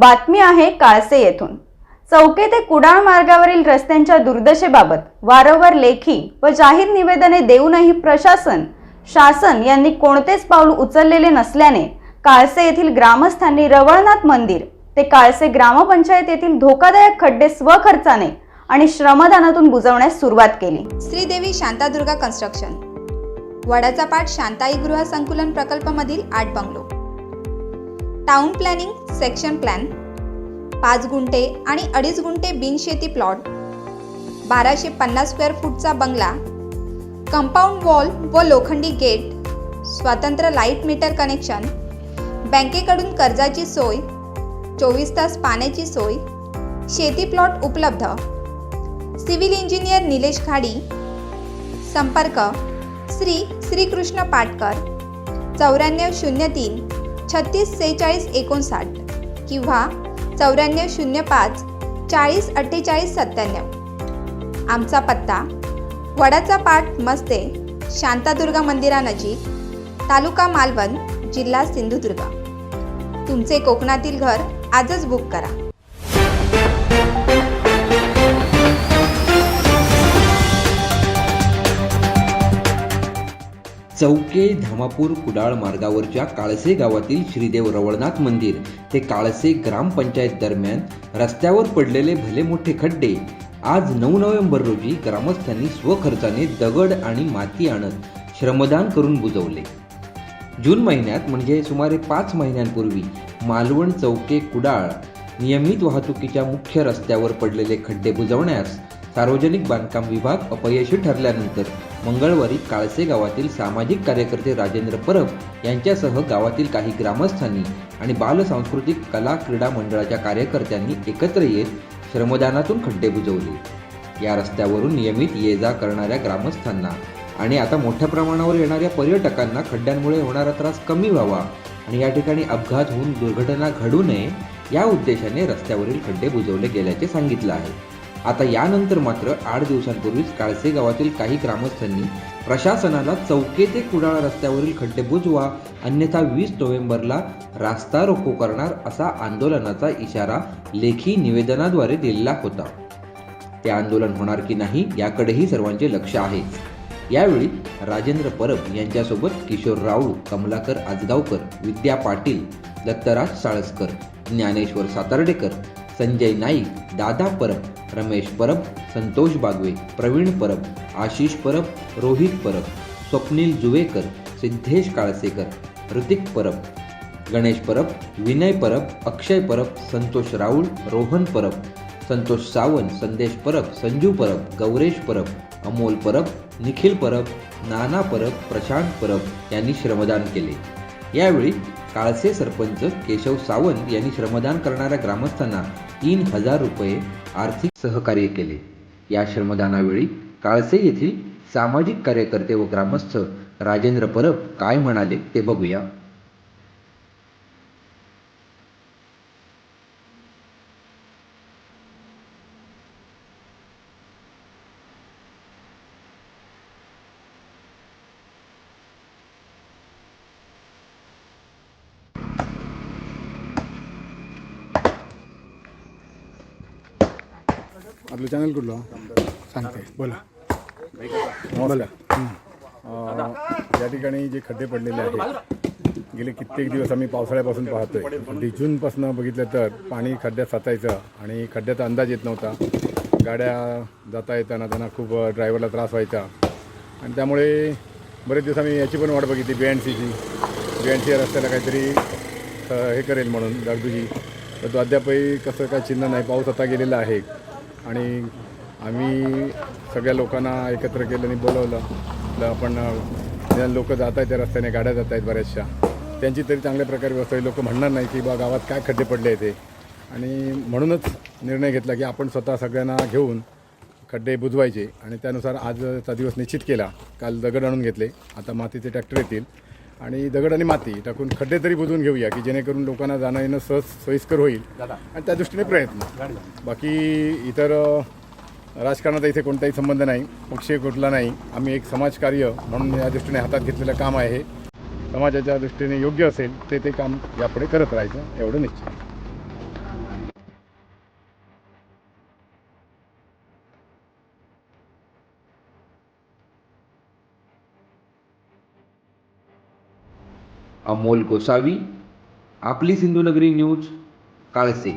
बातमी आहे काळसे येथून. चौके ते कुडाळ मार्गावरील रस्त्यांच्या दुर्दशेबाबत वारंवार लेखी व जाहीर निवेदने देऊनही प्रशासन शासन यांनी कोणतेच पाऊल उचललेले नसल्याने काळसे येथील ग्रामस्थांनी रवळनाथ मंदिर ते काळसे ग्रामपंचायत येथील धोकादायक खड्डे स्वखर्चाने आणि श्रमदानातून बुजवण्यास सुरुवात केली. श्रीदेवी शांतादुर्गा कन्स्ट्रक्शन. वडाचा पाठ शांताई गृह संकुलन प्रकल्पामधील आठ bungalow. Town planning section plan पाच गुंठे आणि अडीच गुंठे बिनशेती प्लॉट. बाराशे पन्नास स्क्वेअर फूटचा बंगला कंपाऊंड वॉल व लोखंडी गेट स्वतंत्र लाइट मीटर कनेक्शन बँकेकडून कर्जाची सोय चोवीस तास पाण्याची सोय शेती प्लॉट उपलब्ध. सिव्हिल इंजिनियर निलेश खाडी संपर्क श्री श्रीकृष्ण पाटकर चौऱ्याण्णव शून्य तीन छत्तीस सेहेचाळीस एकोणसाठ किंवा चौऱ्याण्णव शून्य पाच चाळीस अठ्ठेचाळीस सत्त्याण्णव. आमचा पत्ता वडाचा पाठ मस्ते शांतादुर्गा मंदिरानजीक तालुका मालवण जिल्हा सिंधुदुर्ग. तुमचे कोकणातील घर आजच बुक करा. चौके धामापूर कुडाळ मार्गावरच्या काळसे गावातील श्रीदेव रवळनाथ मंदिर. ते काळसे ग्रामपंचायत दरम्यान रस्त्यावर पडलेले भले मोठे खड्डे. आज नऊ नोव्हेंबर रोजी ग्रामस्थांनी स्वखर्चाने दगड आणि माती आणत श्रमदान करून बुजवले. जून महिन्यात म्हणजे सुमारे पाच महिन्यांपूर्वी मालवण चौके कुडाळ नियमित वाहतुकीच्या मुख्य रस्त्यावर पडलेले खड्डे बुजवण्यास सार्वजनिक बांधकाम विभाग अपयशी ठरल्यानंतर मंगळवारी काळसे गावातील सामाजिक कार्यकर्ते राजेंद्र परब यांच्यासह गावातील काही ग्रामस्थांनी आणि बाल सांस्कृतिक कला क्रीडा मंडळाच्या कार्यकर्त्यांनी एकत्र येत श्रमदानातून खड्डे बुजवले. या रस्त्यावरून नियमित ये जा करणाऱ्या ग्रामस्थांना आणि आता मोठ्या प्रमाणावर येणाऱ्या पर्यटकांना खड्ड्यांमुळे होणारा त्रास कमी व्हावा आणि या ठिकाणी अपघात होऊन दुर्घटना घडू नये या उद्देशाने रस्त्यावरील खड्डे बुजवले गेल्याचे सांगितलं आहे. आता यानंतर मात्र आठ दिवसांपूर्वीच काळसे गावातील काही ग्रामस्थांनी प्रशासनाला चौके ते कुडाळ रस्त्यावरील खड्डे बुजवा अन्यथा वीस नोव्हेंबरला रास्ता रोको करणार असा आंदोलनाचा इशारा लेखी निवेदनाद्वारे दिलेला होता. ते आंदोलन होणार की नाही याकडेही सर्वांचे लक्ष आहे. यावेळी राजेंद्र परब यांच्यासोबत किशोर राऊळ कमलाकर आजगावकर विद्या पाटील दत्तराज साळसकर ज्ञानेश्वर सातार्डेकर संजय नाईक दादा परब रमेश परब संतोष बागवे प्रवीण परब आशिष परब रोहित परब स्वप्नील जुवेकर सिद्धेश काळसेकर ऋतिक परब गणेश परब विनय परब अक्षय परब संतोष राऊळ रोहन परब संतोष सावंत संदेश परब संजू परब गौरेश परब अमोल परब निखिल परब नाना परब प्रशांत परब यांनी श्रमदान केले. यावेळी काळसे सरपंच केशव सावंत यांनी श्रमदान करणाऱ्या ग्रामस्थांना तीन हजार रुपये आर्थिक सहकार्य केले. या श्रमदानावेळी काळसे येथील सामाजिक कार्यकर्ते व ग्रामस्थ राजेंद्र परब काय म्हणाले ते बघूया. आपलं चॅनल कुठलं? सांगते. बोला. बोला. या ठिकाणी जे खड्डे पडलेले आहेत गेले कित्येक दिवस आम्ही पावसाळ्यापासून पाहतोय. अगदी जूनपासून बघितलं तर पाणी खड्ड्यात साचायचं आणि खड्ड्याचा अंदाज येत नव्हता. गाड्या जाता येताना त्यांना खूप ड्रायव्हरला त्रास व्हायचा. आणि त्यामुळे बरेच दिवस आम्ही याची पण वाट बघितली बी एन सीची बी एन सी या रस्त्याला काहीतरी हे करेल म्हणून दागदूजी तर तो अद्यापही कसं काय चिन्ह नाही पाऊस आता गेलेला आहे. आणि आम्ही सगळ्या लोकांना एकत्र केलं आणि बोलवलं. तर आपण लोक जात आहेत त्या रस्त्याने गाड्या जात आहेत बऱ्याचशा. त्यांची तरी चांगल्या प्रकारे व्यवस्था लोक म्हणणार नाही की बा गावात काय खड्डे पडले आहेत ते आणि म्हणूनच निर्णय घेतला की आपण स्वतः सगळ्यांना घेऊन खड्डे बुजवायचे. आणि त्यानुसार आजचा दिवस निश्चित केला. काल दगड आणून घेतले. आता मातीचे ट्रॅक्टर येतील. आणि दगड आणि माती टाकून खड्डे तरी बुजवून घेऊया की जेणेकरून लोकांना जाणं येणं सहज सोयीस्कर होईल. आणि त्या दृष्टीने प्रयत्न. बाकी इतर राजकारणाचा इथे कोणताही संबंध नाही पक्षीय कुठला नाही. आम्ही एक समाजकार्य म्हणून या दृष्टीने हातात घेतलेलं काम आहे. समाजाच्या दृष्टीने योग्य असेल ते ते काम यापुढे करत राहायचं एवढं निश्चित. अमोल गोसावी आपली सिंधुनगरी न्यूज काळसे.